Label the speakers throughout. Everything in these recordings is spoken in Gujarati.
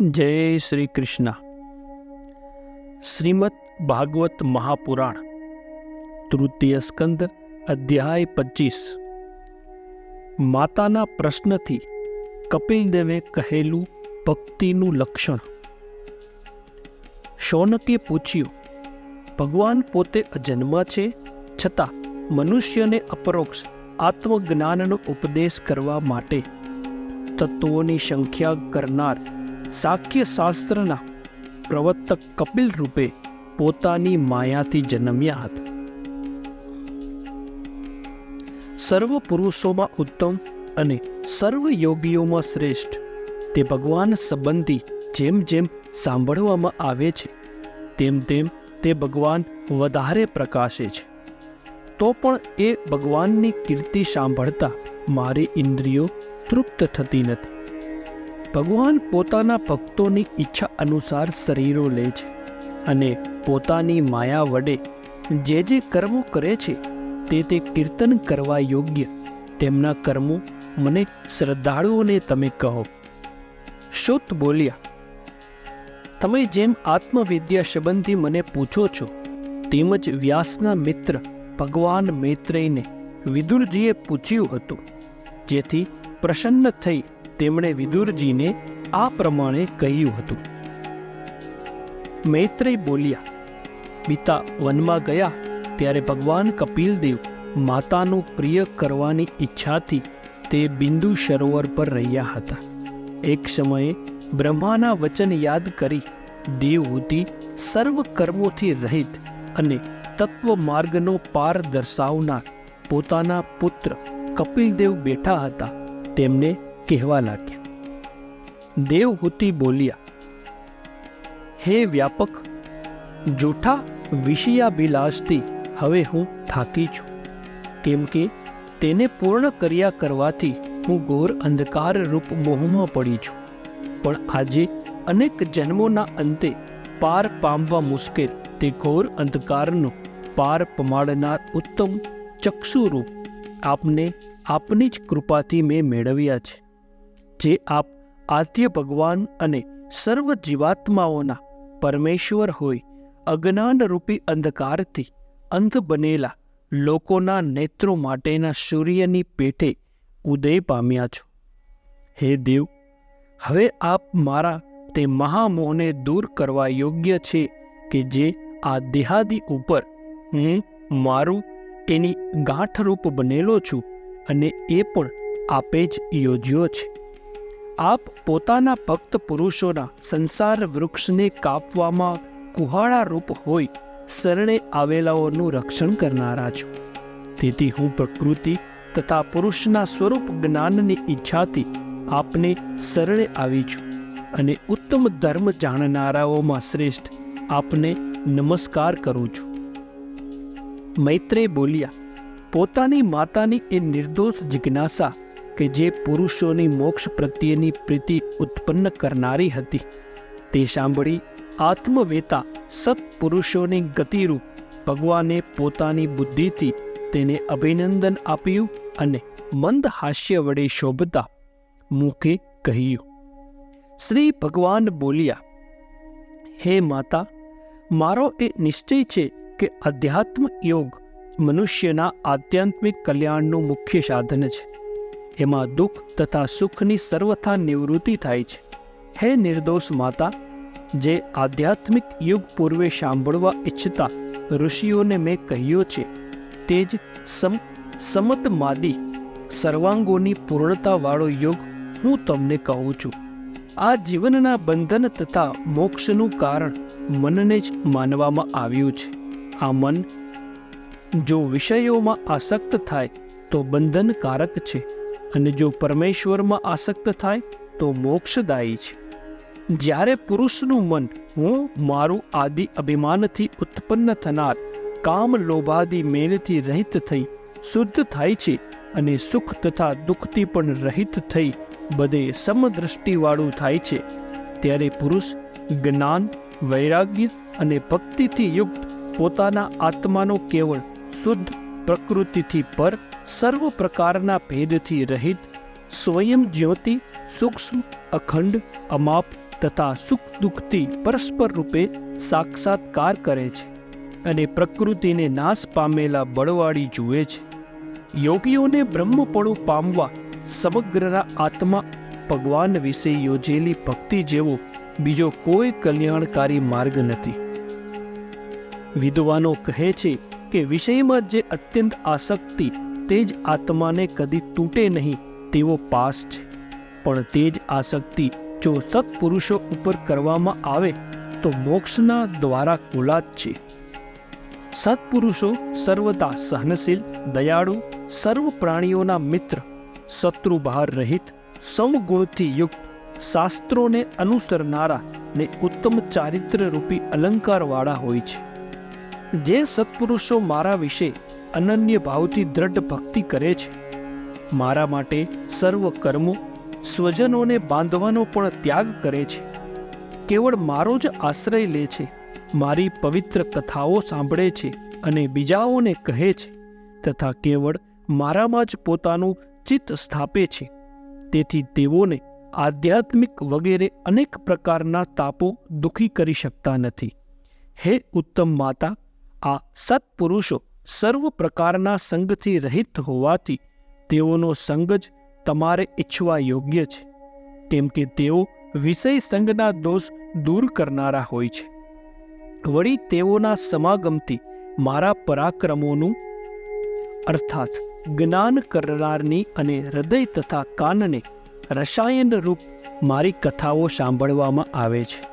Speaker 1: જય શ્રી કૃષ્ણ. શ્રીમદ ભાગવત મહાપુરાણ, તૃતીય સ્કંદ, અધ્યાય પચીસ. માતાના પ્રશ્નથી કપિલદેવે કહેલું ભક્તિનું લક્ષણ. શૌનકે પૂછ્યું, ભગવાન પોતે અજન્મા છે? છતાં મનુષ્યને અપરોક્ષ આત્મજ્ઞાનનો ઉપદેશ કરવા માટે તત્વોની સંખ્યા કરનાર સાખ્ય શાસ્ત્રના પ્રવર્તક કપિલ રૂપે પોતાની માયાથી જન્મ્યા હતા. સર્વ પુરુષોમાં ઉત્તમ અને સર્વ યોગીઓમાં શ્રેષ્ઠ તે ભગવાન સંબંધી જેમ જેમ સાંભળવામાં આવે છે, તેમ તેમ તે ભગવાન વધારે પ્રકાશે છે. તો પણ એ ભગવાનની કીર્તિ સાંભળતા મારી ઇન્દ્રિયો તૃપ્ત થતી નથી. ભગવાન પોતાના ભક્તોની ઈચ્છા અનુસાર શરીરો લે છે અને પોતાની માયા વડે જે જે કર્મો કરે છે, તે તે કીર્તન કરવા યોગ્ય તેમના કર્મો મને શ્રદ્ધાળુઓને તમે કહો. શુદ્ધ બોલ્યા, તમે જેમ આત્મવિદ્યા સંબંધી મને પૂછો છો, તેમજ વ્યાસના મિત્ર ભગવાન મૈત્રેયને વિદુરજીએ પૂછ્યું હતું, જેથી પ્રસન્ન થઈ તેમણે વિદુરજીને આ પ્રમાણે કહ્યું હતું. મૈત્રેય બોલ્યા, પિતા વનમાં ગયા ત્યારે ભગવાન કપિલદેવ માતાનું પ્રિય કરવાની ઈચ્છાથી તે બિંદુ સરોવર પર રહ્યા હતા. એક સમયે બ્રહ્માના વચન યાદ કરી દેવહૂતિ સર્વ કર્મોથી રહિત અને તત્વ માર્ગનો પાર દર્શાવનાર પોતાના પુત્ર કપિલદેવ બેઠા હતા. તેમને કહેવા લાગ્યા. દેવહૂતિ બોલ્યા, હે વ્યાપક, જૂઠા વિષયાભિલાષથી હવે હું થાકી છું. કેમ કે તેને પૂર્ણ કર્યા કરવાથી હું ઘોર અંધકાર રૂપ મોહમાં પડી છું. પણ આજે અનેક જન્મોના અંતે પાર પામવા મુશ્કેલ તે ઘોર અંધકારનો પાર પમાડનાર ઉત્તમ ચક્ષુરૂપ આપને આપની જ કૃપાથી મેં મેળવ્યા છે. જે આપ આદ્ય ભગવાન અને સર્વ જીવાત્માઓના પરમેશ્વર હોય, અજ્ઞાનરૂપી અંધકારથી અંધ બનેલા લોકોના નેત્રો માટેના સૂર્યની પેઠે ઉદય પામ્યા છો. હે દેવ, હવે આપ મારા તે મહામોહને દૂર કરવા યોગ્ય છે કે જે આ દેહાદી ઉપર હું, મારું એની ગાંઠરૂપ બનેલો છું અને એ પણ આપે જ યોજ્યો છે. આપ પોતાના ભક્ત પુરુષોના સંસાર વૃક્ષને કાપવામાં કુહાળા રૂપ હોય, શરણે આવેલાઓનું રક્ષણ કરનારા છો. તેથી હું પ્રકૃતિ તથા પુરુષના સ્વરૂપ જ્ઞાનની ઈચ્છાથી આપને શરણે આવી છું અને ઉત્તમ ધર્મ જાણનારાઓમાં શ્રેષ્ઠ આપને નમસ્કાર કરું છું. મૈત્રે બોલ્યા, પોતાની માતાની એ નિર્દોષ જિજ્ઞાસા કે જે પુરુષોની મોક્ષ પ્રત્યેની પ્રીતિ ઉત્પન્ન કરનારી હતી. તે સાંભળી આત્મવેતા સત્પુરુષોની ગતિરૂપ ભગવાને પોતાની બુદ્ધિથી તેને અભિનંદન આપ્યું અને મંદ હાસ્ય વડે શોભતા મુખે કહ્યું, શ્રી ભગવાન બોલ્યા, હે માતા, મારો એ નિશ્ચય છે કે અધ્યાત્મ યોગ મનુષ્યના આધ્યાત્મિક કલ્યાણનું મુખ્ય સાધન છે. એમાં દુઃખ તથા સુખની સર્વથા નિવૃત્તિ થાય છે. હે નિર્દોષ માતા, જે આધ્યાત્મિક યુગ પૂર્વે સાંભળવા ઈચ્છતા ઋષિઓને મેં કહ્યો છે, તે જ સમ સમતમાદી સર્વાંગોની પૂર્ણતાવાળો યોગ હું તમને કહું છું. આ જીવનના બંધન તથા મોક્ષનું કારણ મનને જ માનવામાં આવ્યું છે. આ મન જો વિષયોમાં આસક્ત થાય તો બંધનકારક છે. અને જો પરમેશ્વરમાં આસક્ત થાય, તો મોક્ષદાયી છે. જ્યારે પુરુષનું મન, હું મારું આદિ અભિમાનથી ઉત્પન્ન થનાર, કામ લોભાદી મેલથી રહિત થઈ, શુદ્ધ થાય છે અને સુખ તથા દુઃખથી પણ રહિત થઈ, બધે સમદ્રષ્ટિવાળું થાય છે. ત્યારે પુરુષ, જ્ઞાન, વૈરાગ્ય અને ભક્તિથી યુક્ત, પોતાના આત્માનો કેવળ શુદ્ધ પ્રકૃતિથી પર સર્વ પ્રકારના ભેદથી રહિત, સ્વયં જ્યોતિ, સૂક્ષ્મ, અખંડ, અમાપ તથા સુખ દુઃખથી પરસ્પર રૂપે સાક્ષાત્કાર કરે છે અને પ્રકૃતિને નાશ પામેલા બળવાળી જુએ છે. યોગીઓને બ્રહ્મપણું પામવા સમગ્રના આત્મા ભગવાન વિશે યોજેલી ભક્તિ જેવો બીજો કોઈ કલ્યાણકારી માર્ગ નથી. વિદ્વાનો કહે છે કે વિષયમાં જે અત્યંત આસક્તિ તે જ આત્માને કદી તૂટે નહીં તેવો પાસ છે. પણ તે જ આસક્તિ જો સત્પુરુષો ઉપર કરવામાં આવે, તો મોક્ષના દ્વારા ખુલા જ છે. સત્પુરુષો સર્વતા સહનશીલ, દયાળુ, સર્વ પ્રાણીઓના મિત્ર શત્રુ બહાર રહિત, સમગુણથી યુક્ત, શાસ્ત્રોને અનુસરનારા ને ઉત્તમ ચારિત્ર્યરૂપી અલંકારવાળા હોય છે. જે સત્પુરુષો મારા વિશે અનન્ય ભાવથી દ્રઢ ભક્તિ કરે છે. મારા માટે સર્વ કર્મો સ્વજનોને બાંધવાનો પણ ત્યાગ કરે છે. કેવળ મારો જ આશ્રય લે છે. મારી પવિત્ર કથાઓ સાંભળે છે અને બીજાઓને કહે છે તથા કેવળ મારામાં જ પોતાનું ચિત્ત સ્થાપે છે. તેથી તેઓને આધ્યાત્મિક વગેરે અનેક પ્રકારના તાપો દુઃખી કરી શકતા નથી. હે ઉત્તમ માતા, આ સત્પુરુષો સર્વ પ્રકારના સંગથી રહિત હોવાથી તેઓનો સંગ જ તમારે ઈચ્છવા યોગ્ય છે, કેમ કે તેઓ વિષય સંગના દોષ દૂર કરનારા હોય છે. વળી તેઓના સમાગમથી મારા પરાક્રમોનું, અર્થાત જ્ઞાન કરનારની અને હૃદય તથા કાનને રસાયન રૂપ મારી કથાઓ સાંભળવામાં આવે છે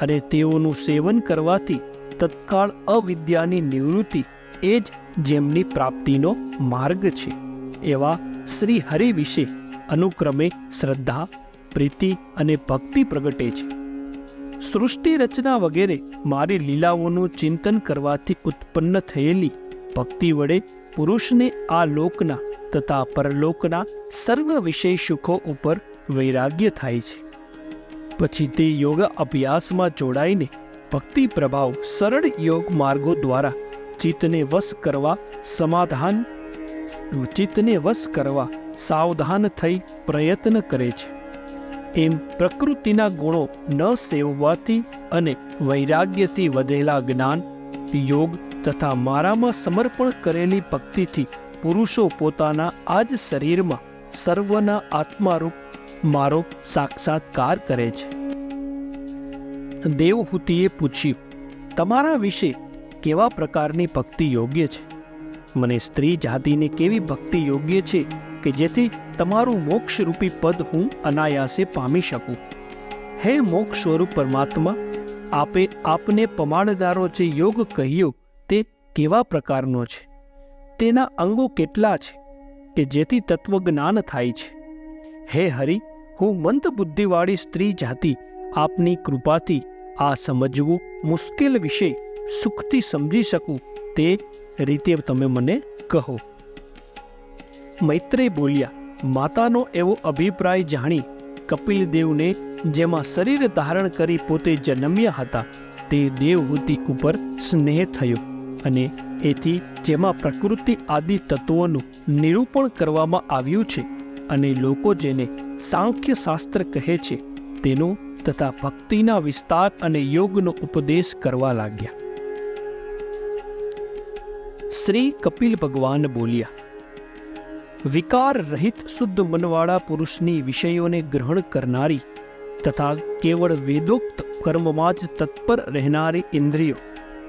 Speaker 1: અને તેઓનું સેવન કરવાથી તત્કાળ અવિદ્યાની નિવૃત્તિ એ જ જેમની પ્રાપ્તિનો માર્ગ છે. એવા શ્રી હરિ વિશે અનુક્રમે શ્રદ્ધા, પ્રીતિ અને ભક્તિ પ્રગટે છે. સૃષ્ટિ રચના વગેરે મારી લીલાઓનું ચિંતન કરવાથી ઉત્પન્ન થયેલી ભક્તિ વડે પુરુષને આ લોકના તથા પરલોકના સર્વ વિષય સુખો ઉપર વૈરાગ્ય થાય છે. પછી તે યોગ અભ્યાસમાં જોડાઈને ભક્તિ પ્રભાવ સરળ યોગ માર્ગો દ્વારા ચિત્તને વશ કરવા સમાધાન, ચિત્તને વશ કરવા સાવધાન થઈ પ્રયત્ન કરે છે. એમ પ્રકૃતિના ગુણો ન સેવવાથી અને વૈરાગ્યથી વધેલા જ્ઞાન, યોગ તથા મારામાં સમર્પણ કરેલી ભક્તિથી પુરુષો પોતાના આ જ શરીરમાં સર્વના આત્મારૂપ મારો સાક્ષાત્કાર કરે છે. દેવહૂતિએ પૂછ્યું, તમારા વિશે કેવા પ્રકારની ભક્તિ યોગ્ય છે? મને સ્ત્રી જાતિને કેવી ભક્તિ યોગ્ય છે કે જેથી તમારું મોક્ષરૂપી પદ હું અનાયાસે પામી શકું? હે મોક્ષ સ્વરૂપ પરમાત્મા, આપે આપને પમાણદારો જે યોગ કહ્યો તે કેવા પ્રકારનો છે? તેના અંગો કેટલા છે કે જેથી તત્વજ્ઞાન થાય છે? હે હરિ, હું મંદ બુદ્ધિવાળી સ્ત્રી જાતિ આપની કૃપાથી આ સમજવું મુશ્કેલ વિષય સુખથી સમજી શકું તે રીતે તમે મને કહો. મૈત્રેય બોલ્યા, માતાનો એવો અભિપ્રાય જાણી કપિલ દેવને જેમાં શરીર ધારણ કરી પોતે જન્મ્યા હતા, તે દેવહૂતિ ઉપર સ્નેહ થયો અને એથી જેમાં પ્રકૃતિ આદિ તત્વોનું નિરૂપણ કરવામાં આવ્યું છે અને લોકો જેને સાંખ્ય શાસ્ત્ર કહે છે તેનો તથા ભક્તિના વિસ્તાર અને યોગનો ઉપદેશ કરવા લાગ્યા. શ્રી કપિલ ભગવાન બોલ્યા, વિકાર રહિત શુદ્ધ મનવાળા પુરુષની વિષયોને ગ્રહણ કરનારી તથા કેવળ વેદોક્ત કર્મમાં જ તત્પર રહેનારી ઇન્દ્રિયો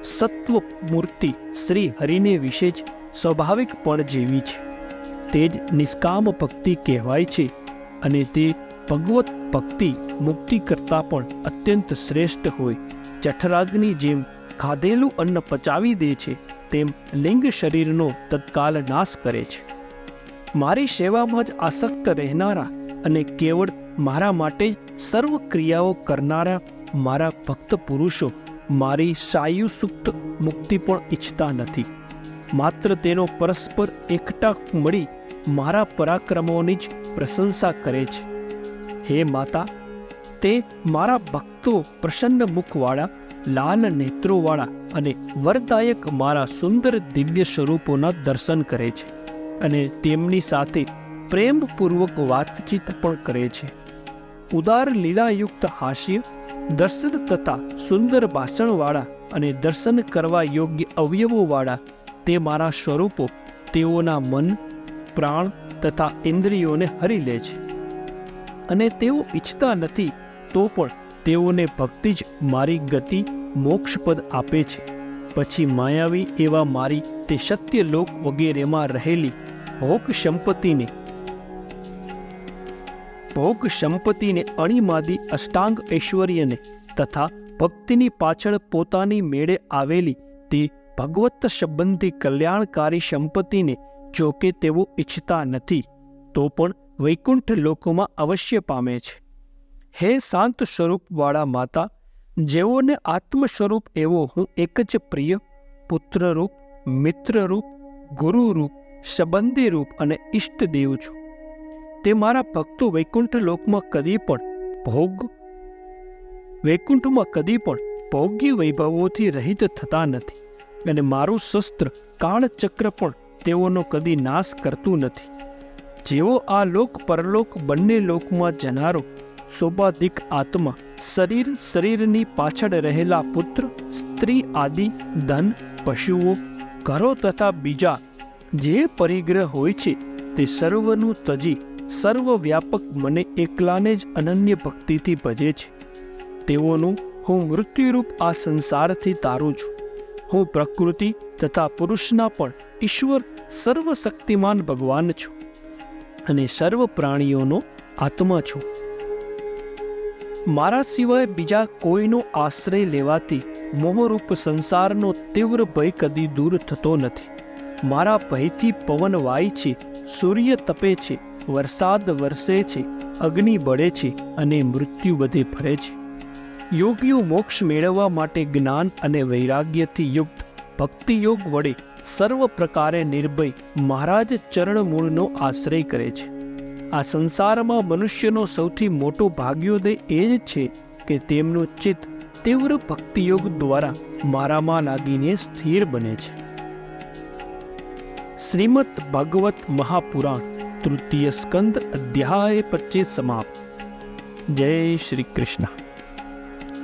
Speaker 1: સત્વ મૂર્તિ શ્રી હરિને વિશે જ સ્વાભાવિક પણ જેવી છે. તે જ નિષ્કામ ભક્તિ કહેવાય છે અને તે ભગવત ભક્તિ મુક્તિ કરતાં પણ અત્યંત શ્રેષ્ઠ હોય. જઠરાગ્નિ જેમ ખાધેલું અન્ન પચાવી દે છે તેમ લિંગ શરીરનો તત્કાલ નાશ કરે છે. મારી સેવામાં જ આસક્ત રહેનારા અને કેવળ મારા માટે સર્વ ક્રિયાઓ કરનારા મારા ભક્ત પુરુષો મારી સાયુસુક્ત મુક્તિ પણ ઈચ્છતા નથી. માત્ર તેનો પરસ્પર એકટા મળી મારા પરાક્રમોની જ પ્રશંસા કરે છે. હે માતા, તે મારા ભક્તો પ્રસન્ન મુખવાળા લાલ નેત્રોવાળા અને વરદાયક મારા સુંદર દિવ્ય સ્વરૂપોના દર્શન કરે છે અને તેમની સાથે પ્રેમપૂર્વક વાતચીત પણ કરે છે. ઉદાર લીલાયુક્ત હાસ્ય દર્શન તથા સુંદર ભાષણવાળા અને દર્શન કરવા યોગ્ય અવયવોવાળા તે મારા સ્વરૂપો તેઓના મન, પ્રાણ તથા ઇન્દ્રિયોને હરી લે છે. અને તેઓ ઈચ્છતા નથી તો પણ તેઓને ભક્તિ જ મારી ગતિ મોક્ષપદ આપે છે. પછી માયાવી એવા મારી તે સત્ય લોક વગેરેમાં રહેલી ભોગ સંપત્તિને ભોગ સંપત્તિને અણીમાદી અષ્ટાંગ ઐશ્વર્યને તથા ભક્તિની પાછળ પોતાની મેળે આવેલી તે ભગવત સંબંધી કલ્યાણકારી સંપત્તિને જો કે તેઓ ઈચ્છતા નથી, તો પણ વૈકુંઠ લોકોમાં અવશ્ય પામે છે. હે શાંત સ્વરૂપવાળા માતા, જેઓને આત્મ સ્વરૂપ એવો હું એક જ પ્રિય, પુત્રરૂપ, મિત્રરૂપ, ગુરુરૂપ, સંબંધીરૂપ અને ઈષ્ટદેવ છું. તે મારા ભક્તો વૈકુંઠ લોકમાં કદી પણ ભોગ, વૈકુંઠમાં કદી પણ ભોગ્ય વૈભવોથી રહિત થતા નથી અને મારું શસ્ત્ર કાળચક્ર પણ તેઓનો કદી નાશ કરતું નથી. જેઓ આ લોક પરલોક બંને લોકમાં જનારો સોપાધિક આત્મા, શરીર, શરીરની પાછળ રહેલા પુત્ર, સ્ત્રી આદિ, ધન, પશુઓ, ઘરો તથા બીજા, જે પરિગ્રહ હોય છે, તે સર્વનું તજી, સર્વવ્યાપક મને એકલાને જ અનન્ય ભક્તિથી ભજે છે. તેઓનું હું મૃત્યુરૂપ આ સંસારથી તારું છું. હું પ્રકૃતિ તથા પુરુષના પણ ઈશ્વર, સર્વશક્તિમાન ભગવાન છું. અને સર્વ પ્રાણીઓનો આત્મા છું. મારા સિવાય બીજા કોઈનો આશ્રય લેવાથી મોહરૂપ સંસારનો તીવ્ર ભય કદી દૂર થતો નથી. મારા ભયથી પવન વાય છે, સૂર્ય તપે છે, વરસાદ વરસે છે, અગ્નિ બળે છે અને મૃત્યુ બધે ફરે છે. યોગીઓ મોક્ષ મેળવવા માટે જ્ઞાન અને વૈરાગ્યથી યુક્ત ભક્તિયોગ વડે સર્વ પ્રકારે નિર્ભય મહારાજ ચરણમૂળનો આશ્રય કરે છે. આ સંસારમાં મનુષ્યનો સૌથી મોટો ભાગ્યોદય એ જ છે કે તેમનું ચિત્ત તીવ્ર ભક્તિયોગ દ્વારા મારામાં લાગીને સ્થિર બને છે. શ્રીમદ ભાગવત મહાપુરાણ તૃતીય સ્કંદ અધ્યાય પચીસ સમાપ્ત. જય શ્રી કૃષ્ણ.